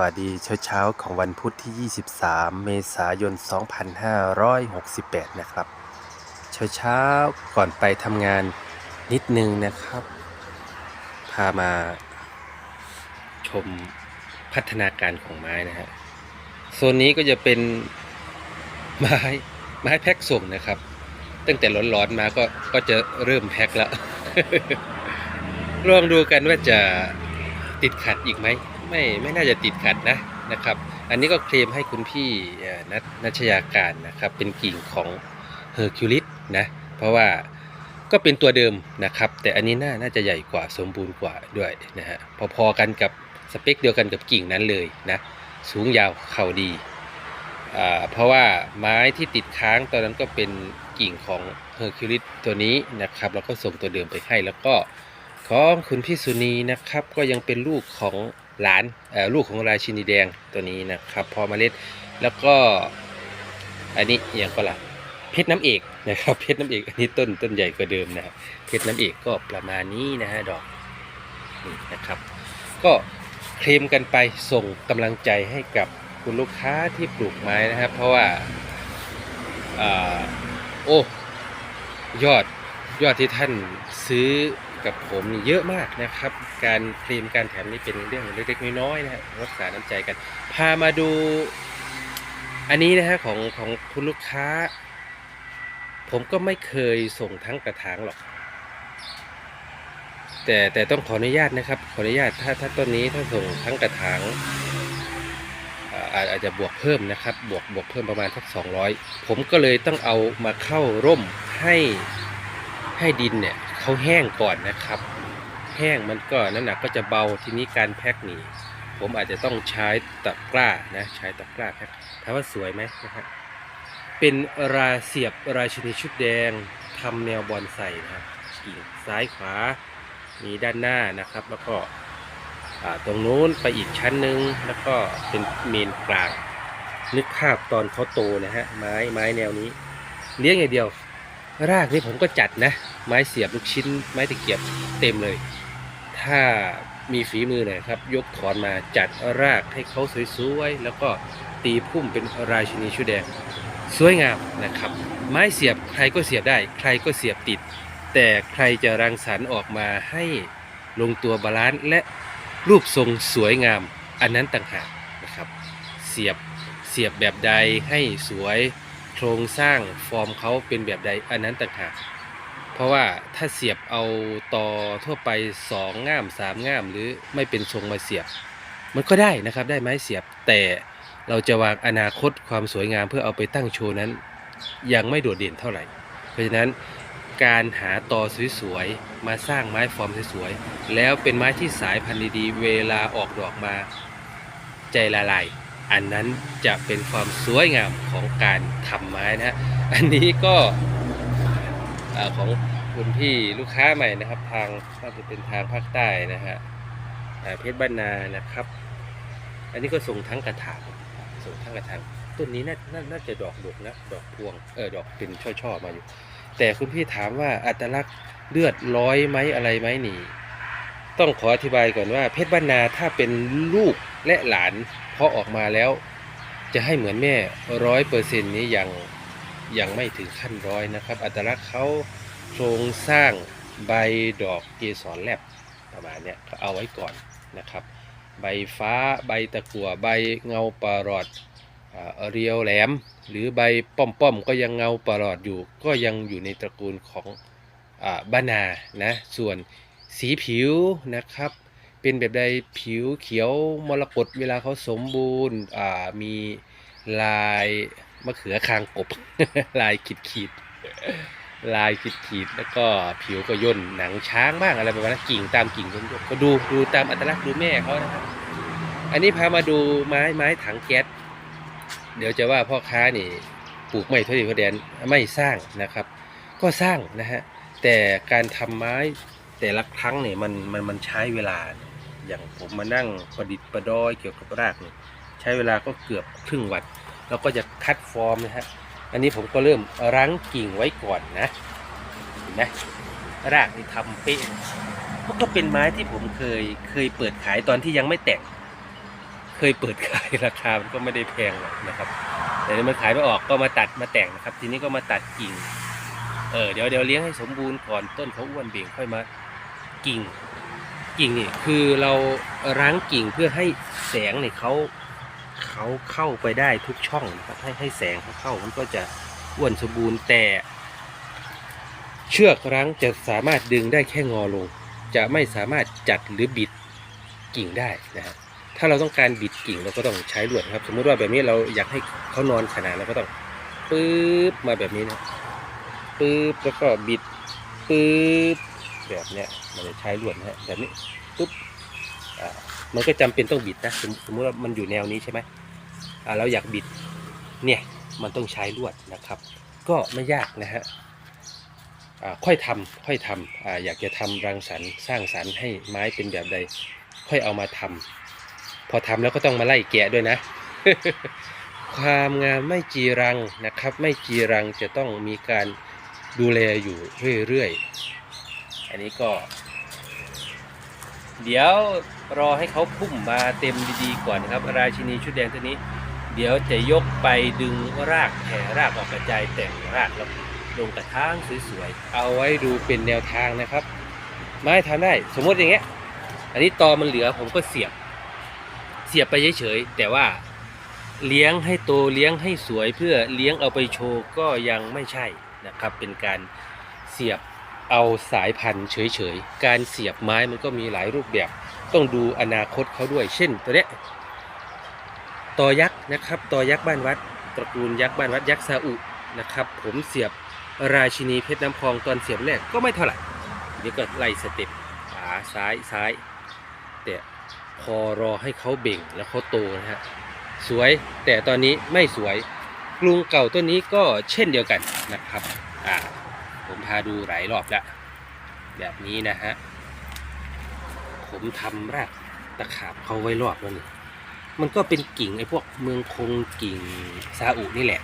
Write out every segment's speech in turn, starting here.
วัสดีเช้าเช้าๆของวันพุธที่ 23 เมษายน 2568 นะครับ เช้าเช้าๆก่อนไปทำงานนิดนึงนะครับ พามาชมพัฒนาการของไม้นะฮะ โซนนี้ก็จะเป็นไม้ไม้แพ็คส่งนะครับ ตั้งแต่ร้อนๆมาก็ก็จะเริ่มแพ็คแล้วลองดูกันว่าจะติดขัดอีกไหม ไม่ไม่น่าจะติดขัดนะนะครับ อันนี้ก็เคลมให้คุณพี่นัทนัชยาการนะครับ เป็นกิ่งของเฮอร์คิวลิสนะเพราะว่าก็เป็นตัวเดิมนะครับ แต่อันนี้น่าน่าจะใหญ่กว่าสมบูรณ์กว่าด้วยนะฮะพอๆกันกับสเปคเดียวกันกับกิ่งนั้นเลยนะสูงยาวเข่าดีอ่าเพราะว่าไม้ที่ติดค้างตอนนั้นก็เป็นกิ่งของเฮอร์คิวลิสตัวนี้นะครับ แล้วก็ส่งตัวเดิมไปให้ แล้วก็ของคุณพี่สุนีนะครับ ก็ยังเป็นลูกของ หลานลูกของราชินีแดงตัวนี้นะครับ พอมาเล็ดแล้วก็อันนี้อย่างก็ละเพชรน้ำเอกนะครับเพชรน้ำเอกอันนี้ต้นต้นใหญ่กว่าเดิมนะครับเพชรน้ำเอกก็ประมาณนี้นะฮะดอกนี่นะครับ ก็เคลมกันไปส่งกำลังใจให้กับคุณลูกค้าที่ปลูกไม้นะครับ เพราะว่าอ่าโอ้ยอดยอดที่ท่านซื้อ กับผมนี่เยอะมากนะครับ การเคลมการแถมนี่เป็นเรื่องเล็กๆน้อยๆนะฮะรักษาน้ำใจกัน พามาดูอันนี้นะฮะของของคุณลูกค้า ผมก็ไม่เคยส่งทั้งกระถางหรอก แต่แต่ต้องขออนุญาตนะครับ ขออนุญาตถ้าถ้าต้นนี้ถ้าส่งทั้งกระถางอาอาจอาจจะบวกเพิ่มนะครับ บวกบวกเพิ่มประมาณสัก200 ผมก็เลยต้องเอามาเข้าร่มให้ให้ดินเนี่ย เขาแห้งก่อนนะครับ แห้งมันก็น้ำหนักก็จะเบาทีนี้การแพ็คนี่ผมอาจจะต้องใช้ตะกร้านะใช้ตะกร้าแพ็คถามว่าสวยไหมนะครับเป็นราเสียบราชินีชุดแดงทำแนวบอลใส่นะครับกิ่งซ้ายขวามีด้านหน้านะครับ แล้วก็ตรงนู้นไปอีกชั้นหนึ่งแล้วก็เป็นเมนกลางนึกภาพตอนเขาโตนะฮะไม้ไม้แนวนี้ เลี้ยงอย่างเดียว รากนี่ผมก็จัดนะ ไม้เสียบลูกชิ้น ไม้ตะเกียบเต็มเลย ถ้ามีฝีมือหน่อยครับ ยกถอนมาจัดรากให้เขาสวยๆแล้วก็ตีพุ่มเป็นราชินีชุดแดงสวยงามนะครับ ไม้เสียบใครก็เสียบได้ ใครก็เสียบติด แต่ใครจะรังสรรค์ออกมาให้ลงตัวบาลานซ์และรูปทรงสวยงาม อันนั้นต่างหากนะครับ เสียบเสียบแบบใดให้สวยโครงสร้างฟอร์มเขาเป็นแบบใดอันนั้นต่างหาก ราะว่าถ้าเสียบเอาต่อทั่วไปสองง่ามสามง่าม หรือไม่เป็นทรงมาเสียบ มันก็ได้นะครับได้ไม้เสียบ แต่เราจะวางอนาคตความสวยงามเพื่อเอาไปตั้งโชว์นั้น ยังไม่โดดเด่นเท่าไหร่ เพราะฉะนั้นการหาต่อสวยๆมาสร้างไม้ฟอร์มสวยๆแล้วเป็นไม้ที่สายพันธุ์ดีๆเวลาออกดอกมาใจละลายอันนั้นจะเป็นความสวยงามของการทำไม้นะฮะอันนี้ก็อของ คุณพี่ลูกค้าใหม่นะครับ ทางน่าจะเป็นทางภาคใต้นะฮะเพชรบ้านนานะครับ อันนี้ก็ส่งทั้งกระถางส่งทั้งกระถางต้นนี้น่านาน่าจะดอกดกนะดอกพวงเออดอกเป็นช่อๆมาอยู่ แต่คุณพี่ถามว่าอัตลักษณ์เลือดร้อยไหมอะไรไหมนี่ ต้องขออธิบายก่อนว่า เพชรบ้านนาถ้าเป็นลูกและหลานเพาะออกมาแล้ว จะให้เหมือนแม่ร้อยเปอร์เซ็นต์นี้ยังยังไม่ถึงขั้นร้อยนะครับ อัตลักษณ์เขา โครงสร้างใบดอกเกสรแลบประมาณเนี้ยก็เอาไว้ก่อนนะครับ ใบฟ้าใบตะกั่วใบเงาปลาหลอดอาเรียวแหลม หรือใบป้อมๆก็ยังเงาปลาหลอดอยู่ ก็ยังอยู่ในตระกูลของอบ้านานะส่วนสีผิวนะครับ เป็นแบบใดผิวเขียวมรกตเวลาเขาสมบูรณ์มีลายมะเขือคางกบ ลายขีดขีด ลายขีดขีดแล้วก็ผิวก็ย่นหนังช้างบ้างอะไรประมาณนั้นกิ่งตามกิ่งย่นก็ดูดูตามอัตลักษณ์ดูแม่เขานะครับอันนี้พามาดูไม้ไม้ถังแก๊สเดี๋ยวจะว่าพ่อค้านี่ปลูกไม่เท่าดีเขาแดนไม่สร้างนะครับ ก็สร้างนะฮะแต่การทำไม้แต่ละครั้งเนี่ยมันมันมันใช้เวลา อย่างผมมานั่งประดิษฐ์ประดอยเกี่ยวกับรากเนี่ยใช้เวลาก็เกือบครึ่งวัน แล้วก็จะคัดฟอร์มนะฮะ อันนี้ผมก็เริ่มรั้งกิ่งไว้ก่อนนะเห็นไหมรากที่ทำเป๊ะมันก็เป็นไม้ที่ผมเคยเคยเปิดขายตอนที่ยังไม่แต่งเคยเปิดขายราคามันก็ไม่ได้แพงหรอกนะครับ แต่นี่มันขายไม่ออกก็มาตัดมาแต่งนะครับ ทีนี้ก็มาตัดกิ่งเออเดี๋ยวเดี๋ยวเลี้ยงให้สมบูรณ์ก่อนต้นเขาอ้วนเบ่งค่อยมากิ่งกิ่งนี่คือเรารั้งกิ่งเพื่อให้แสงเนี่ยเขา เขาเข้าไปได้ทุกช่องนะครับให้ให้แสงเขาเข้ามันก็จะอ้วนสมบูรณ์แต่ เชือกรั้งจะสามารถดึงได้แค่งอลง จะไม่สามารถจัดหรือบิดกิ่งได้นะฮะถ้าเราต้องการบิดกิ่งเราก็ต้องใช้ลวดครับ สมมติว่าแบบนี้เราอยากให้เขานอนขนาดเราก็ต้องปึ๊บมาแบบนี้นะปึ๊บแล้วก็บิดปึ๊บแบบเนี้ยมันจะใช้ลวดนะฮะแบบนี้ปุ๊บมันก็จำเป็นต้องบิดนะสมมติว่ามันอยู่แนวนี้ใช่ไหม เราอยากบิดเนี่ยมันต้องใช้ลวดนะครับ ก็ไม่ยากนะฮะค่อยทำค่อยทำออยากจะทำรังสรรค์สร้างสรรค์ให้ไม้เป็นแบบใด ค่อยเอามาทำพอทำแล้วก็ต้องมาไล่แกะด้วยนะ ความงามไม่จีรังนะครับ ไม่จีรังจะต้องมีการดูแลอยู่เรื่อยๆอันนี้ก็ เดี๋ยว รอให้เขาพุ่มมาเต็มดีๆก่อนครับ ราชินีชุดแดงตัวนี้ เดี๋ยวจะยกไปดึงรากแผ่รากออกกระจายแต่งรากแล้วลงกระถางสวยๆ เอาไว้ดูเป็นแนวทางนะครับ ไม้ทำได้สมมติอย่างเงี้ย อันนี้ตอมันเหลือผมก็เสียบ เสียบไปเฉยๆแต่ว่าเลี้ยงให้โตเลี้ยงให้สวยเพื่อเลี้ยงเอาไปโชว์ก็ยังไม่ใช่นะครับ เป็นการเสียบเอาสายพันธุ์เฉยๆ การเสียบไม้มันก็มีหลายรูปแบบ ต้องดูอนาคตเขาด้วย เช่น ตัวเนี้ยตอยักษ์นะครับตอยักษ์บ้านวัด ตระกูลยักษ์บ้านวัดยักษ์ซาอุนะครับ ผมเสียบราชินีเพชรน้ำพองตอนเสียบแรกก็ไม่เท่าไหร่เดี๋ยวก็ไล่สเต็ปขวาซ้ายซ้ายแต่พอรอให้เขาเบ่งแล้วเขาโตนะฮะสวยแต่ตอนนี้ไม่สวยกรุงเก่าต้นนี้ก็เช่นเดียวกันนะครับอ่าผมพาดูหลายรอบแล้วแบบนี้นะฮะ ผมทำรากตะขาบเขาไว้รอบแล้วนี่มันก็เป็นกิ่งไอ้พวกเมืองคงกิ่งซาอุนี่แหละ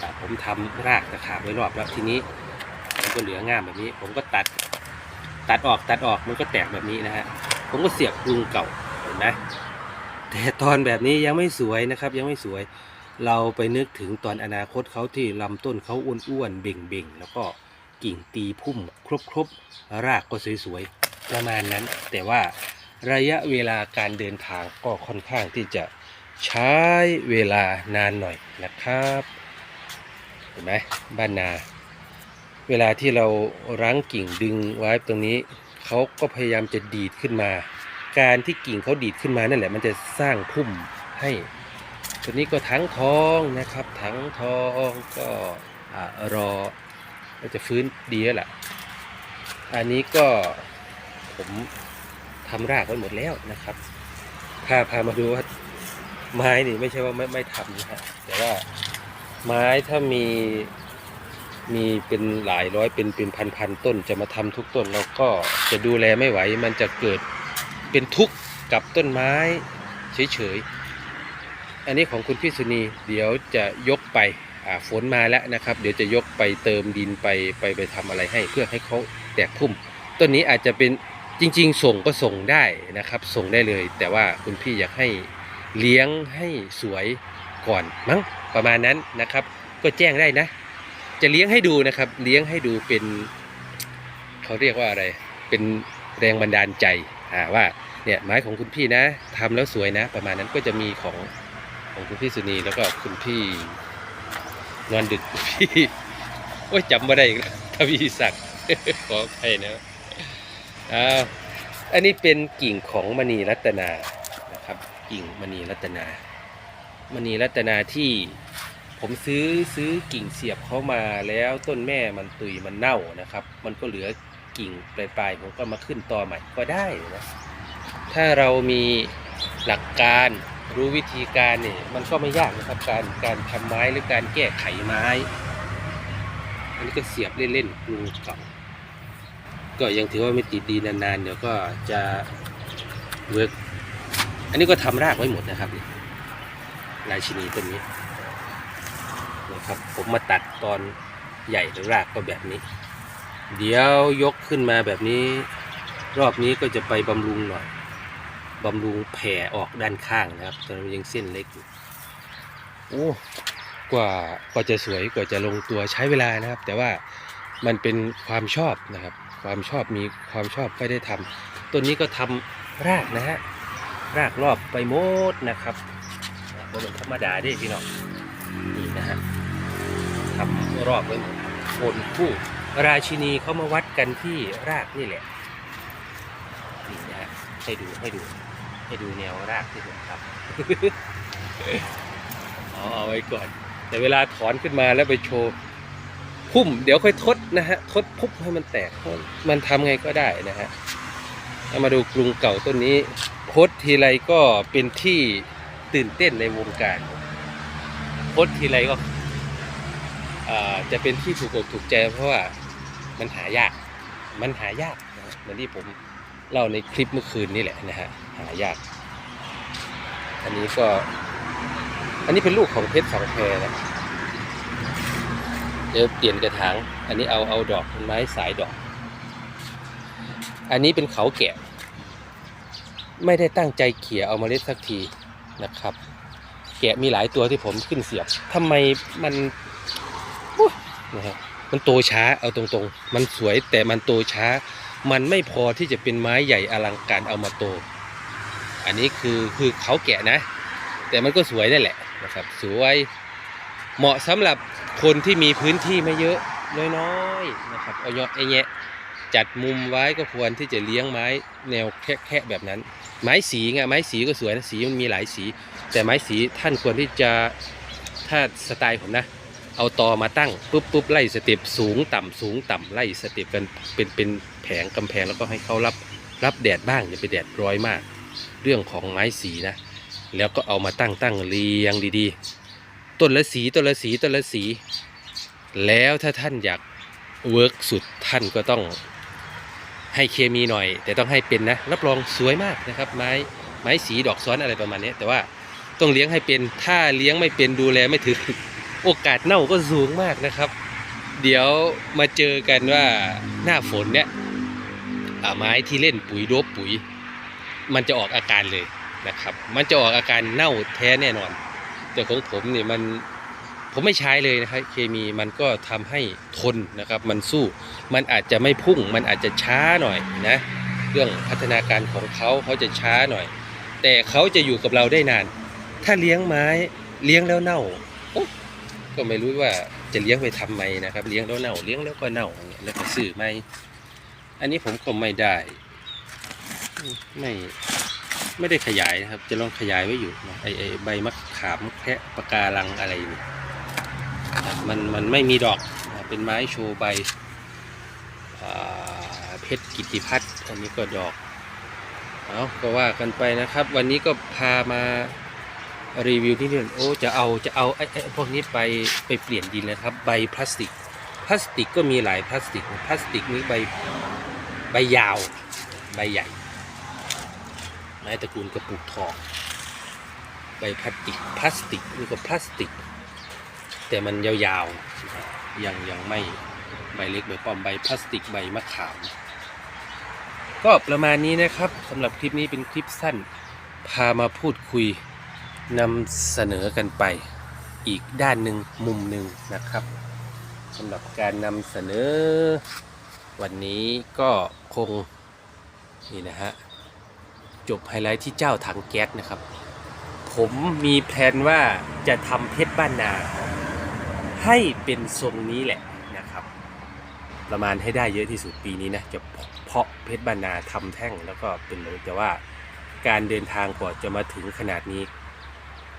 อ่ผมทำรากตะขาบไว้รอบแล้วทีนี้มันก็เหลืองามแบบนี้ ผมก็ตัด ตัดออกตัดออกมันก็แตกแบบนี้นะฮะผมก็เสียบกรุงเก่าเห็นไหมแต่ตอนแบบนี้ยังไม่สวยนะครับ ยังไม่สวยเราไปนึกถึงตอนอนาคตเขาที่ลำต้นเขาอ้วนๆเบ่งๆ แล้วก็กิ่งตีพุ่มครบๆรากก็สวยๆ ประมาณนั้น แต่ว่าระยะเวลาการเดินทางก็ค่อนข้างที่จะใช้เวลานานหน่อยนะครับเห็นไหมบ้านนา เวลาที่เรารั้งกิ่งดึงไว้ตรงนี้เขาก็พยายามจะดีดขึ้นมา การที่กิ่งเขาดีดขึ้นมานั่นแหละ มันจะสร้างพุ่มให้ตัวนี้ก็ทั้งทองนะครับ ทั้งทองก็อรอจะฟื้นดีแล้วล่ะ อันนี้ก็ ผมทำรากไว้หมดแล้วนะครับพาพามาดูว่าไม้นี่ไม่ใช่ว่าไม่ไม่ทำนะฮะแต่ว่าไม้ถ้ามีมีเป็นหลายร้อยเป็นเป็นพันพันต้นจะมาทำทุกต้นเราก็จะดูแลไม่ไหว มันจะเกิดเป็นทุกข์กับต้นไม้เฉยๆ อันนี้ของคุณพี่สุนีเดี๋ยวจะยกไปฝนมาแล้วนะครับ เดี๋ยวจะยกไปเติมดินไปไปไปทำอะไรให้เพื่อให้เขาแตกพุ่ม ต้นนี้อาจจะเป็น จริงๆ ส่งก็ส่งได้นะครับ ส่งได้เลย แต่ว่าคุณพี่อยากให้เลี้ยงให้สวยก่อนมั้งประมาณนั้นนะครับ ก็แจ้งได้นะ จะเลี้ยงให้ดูนะครับ เลี้ยงให้ดูเป็นเขาเรียกว่าอะไร เป็นแรงบันดาลใจอ่าว่าเนี่ยไม้ของคุณพี่นะทำแล้วสวยนะ ประมาณนั้นก็จะมีของของคุณพี่สุนีแล้วก็คุณพี่นอนดึกพี่โอ้ยจำไม่ได้อีกแล้วทวีศักดิ์ขออภัยนะ อ้าวอันนี้เป็นกิ่งของมณีรัตนานะครับ กิ่งมณีรัตนามณีรัตนาที่ผมซื้อซื้อกิ่งเสียบเขามาแล้วต้นแม่มันตุยมันเน่านะครับ มันก็เหลือกิ่งปลายๆผมก็มาขึ้นต่อใหม่ก็ได้นะถ้าเรามีหลักการรู้วิธีการเนี่ยมันก็ไม่ยากนะครับการการทำไม้หรือการแก้ไขไม้ อันนี้ก็เสียบเล่นๆกรุงเก่า ก็ยังถือว่าไม่ติดดีนานๆ เดี๋ยวก็จะเวิร์กอันนี้ก็ทำรากไว้หมดนะครับนี่ราชินีต้นนี้นะครับผมมาตัดตอนใหญ่รากก็แบบนี้ เดี๋ยวยกขึ้นมาแบบนี้ รอบนี้ก็จะไปบำรุงหน่อยบำรุงแผ่ออกด้านข้างนะครับตอนนี้ยังเส้นเล็กอยู่โอ้กว่ากว่าจะสวยกว่าจะลงตัวใช้เวลานะครับ แต่ว่ามันเป็นความชอบนะครับ ความชอบมีความชอบไม่ได้ทำต้นนี้ก็ทำรากนะฮะรากรอบไปหมดนะครับก็เป็นธรรมดาเด้พี่น้องนี่นะฮะทำรอบไว้หมดคนคู่ราชินีเขามาวัดกันที่รากนี่แหละนี่นะฮะให้ดูให้ดูให้ดูแนวรากที่ผมทำเอาเอาไว้ก่อน แต่เวลาถอนขึ้นมาแล้วไปโชว์ พุ่มเดี๋ยวค่อยทดนะฮะทดพุบให้มันแตกมันทำไงก็ได้นะฮะเอามาดูกรุงเก่าต้นนี้โพสทีไรก็เป็นที่ตื่นเต้นในวงการโพสทีไรก็จะเป็นที่ถูกอกถูกใจเพราะว่ามันหายาก มันหายากเหมือนที่ผมเล่าในคลิปเมื่อคืนนี่แหละนะฮะหายาก อันนี้ก็ อันนี้เป็นลูกของเพชรสองแพรนะ เดี๋ยวเปลี่ยนกระถาง อันนี้เอาเอาดอกไม้สายดอก อันนี้เป็นเขาแกะ ไม่ได้ตั้งใจเขี่ยเอามาเล็ดสักทีนะครับ แกะมีหลายตัวที่ผมขึ้นเสียบทำไมมันนะฮะมันโตช้าเอาตรงๆ มันสวยแต่มันโตช้า มันไม่พอที่จะเป็นไม้ใหญ่อลังการเอามาโต อันนี้คือคือเขาแกะนะ แต่มันก็สวยนั่นแหละนะครับ สวยเหมาะสำหรับ คนที่มีพื้นที่ไม่เยอะน้อยๆนะครับเอาเยาะไอ้แยะจัดมุมไว้ก็ควรที่จะเลี้ยงไม้แนวแค่ๆแบบนั้น ไม้สีไงไม้สีก็สวยนะสีมันมีหลายสี แต่ไม้สีท่านควรที่จะถ้าสไตล์ผมนะ เอาตอมาตั้งปุ๊บปุ๊บไล่สเต็ปสูงต่ำสูงต่ำไล่สเต็ปกันเป็นเป็นแผงกำแพงแล้วก็ให้เขารับรับแดดบ้างอย่าไปแดดร้อยมาก เรื่องของไม้สีนะ แล้วก็เอามาตั้งตั้งเรียงดีๆ ต้นละสีต้นละสีต้นละสี แล้วถ้าท่านอยากเวิร์กสุดท่านก็ต้องให้เคมีหน่อย แต่ต้องให้เป็นนะ รับรองสวยมากนะครับ ไม้ไม้สีดอกซ้อนอะไรประมาณนี้แต่ว่าต้องเลี้ยงให้เป็นถ้าเลี้ยงไม่เป็นดูแลไม่ถึงโอกาสเน่าก็สูงมากนะครับ เดี๋ยวมาเจอกันว่าหน้าฝนเนี่ยไม้ที่เล่นปุ๋ยโดบปุ๋ย มันจะออกอาการเลยนะครับ มันจะออกอาการเน่าแท้แน่นอน แต่ของผมเนี่ยมันผมไม่ใช้เลยนะครับเคมีมันก็ทำให้ทนนะครับ มันสู้มันอาจจะไม่พุ่ง มันอาจจะช้าหน่อยนะเรื่องพัฒนาการของเขาเขาจะช้าหน่อย แต่เขาจะอยู่กับเราได้นาน ถ้าเลี้ยงไม้เลี้ยงแล้วเน่าก็ไม่รู้ว่าจะเลี้ยงไปทำไมนะครับ เลี้ยงแล้วเน่าเลี้ยงแล้วก็เน่าอย่างเงี้ยแล้วก็ซื้อไม่อันนี้ผมก็ไม่ได้ ไม่ ไม่ได้ขยายนะครับ จะลองขยายไว้อยู่นะไอไอใบมะขามแคะปะการังอะไรนี่มันมันไม่มีดอกนะเป็นไม้โชว์ใบเพชรกิติพัฒน์อันนี้ก็ดอกเอาก็ว่ากันไปนะครับ วันนี้ก็พามารีวิวที่นี่โอ้จะเอาจะเอาไอ้ไอ้พวกนี้ไปไปเปลี่ยนดินนะครับ ใบพลาสติก พลาสติกก็มีหลายพลาสติก พลาสติกนี้ใบใบยาว ใบใหญ่ ไม้ตระกูลกระปุกทองใบพลาสติกพลาสติกนี่ก็พลาสติก แต่มันยาวๆยังยังไม่ใบเล็กใบป้อมใบพลาสติกใบมะขาม ก็ประมาณนี้นะครับสำหรับคลิปนี้เป็นคลิปสั้น พามาพูดคุยนำเสนอกันไปอีกด้านหนึ่งมุมหนึ่งนะครับสำหรับการนำเสนอ วันนี้ก็คงนี่นะฮะ จบไฮไลท์ที่เจ้าถังแก๊สนะครับ ผมมีแผนว่าจะทำเพชรบ้านนา ให้เป็นทรงนี้แหละนะครับ ประมาณให้ได้เยอะที่สุดปีนี้นะจะเพาะเพชรบ้านนาทำแท่งแล้วก็เป็นเลยแต่ว่าการเดินทางกว่าจะมาถึงขนาดนี้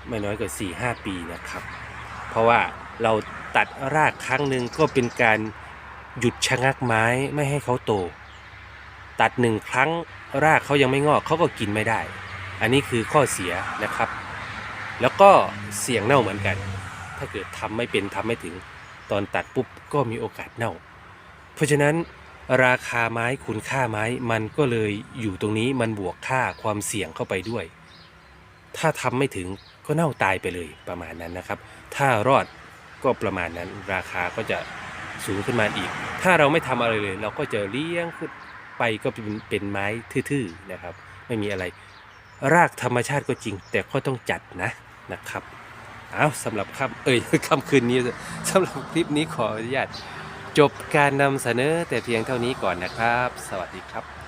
ไม่น้อยกว่า 4-5 ปีนะครับ เพราะว่าเราตัดรากครั้งหนึ่งก็เป็นการหยุดชะงักไม้ไม่ให้เขาโต ตัดหนึ่งครั้งรากเขายังไม่งอกเขาก็กินไม่ได้ อันนี้คือข้อเสียนะครับ แล้วก็เสี่ยงเน่าเหมือนกัน ถ้าเกิดทำไม่เป็นทำไม่ถึงตอนตัดปุ๊บก็มีโอกาสเน่า เพราะฉะนั้นราคาไม้คุณค่าไม้มันก็เลยอยู่ตรงนี้มันบวกค่าความเสี่ยงเข้าไปด้วย ถ้าทำไม่ถึงก็เน่าตายไปเลยประมาณนั้นนะครับ ถ้ารอดก็ประมาณนั้นราคาก็จะสูงขึ้นมาอีก ถ้าเราไม่ทำอะไรเลย เราก็จะเลี้ยงขึ้น ไปก็เป็นเป็นไม้ทื่อๆนะครับ ไม่มีอะไร รากธรรมชาติก็จริง แต่ก็ต้องจัดนะนะครับเอาสำหรับค่ำเอ้ยค่ำคืนนี้สำหรับคลิปนี้ขออนุญาตจบการนำเสนอแต่เพียงเท่านี้ก่อนนะครับ สวัสดีครับ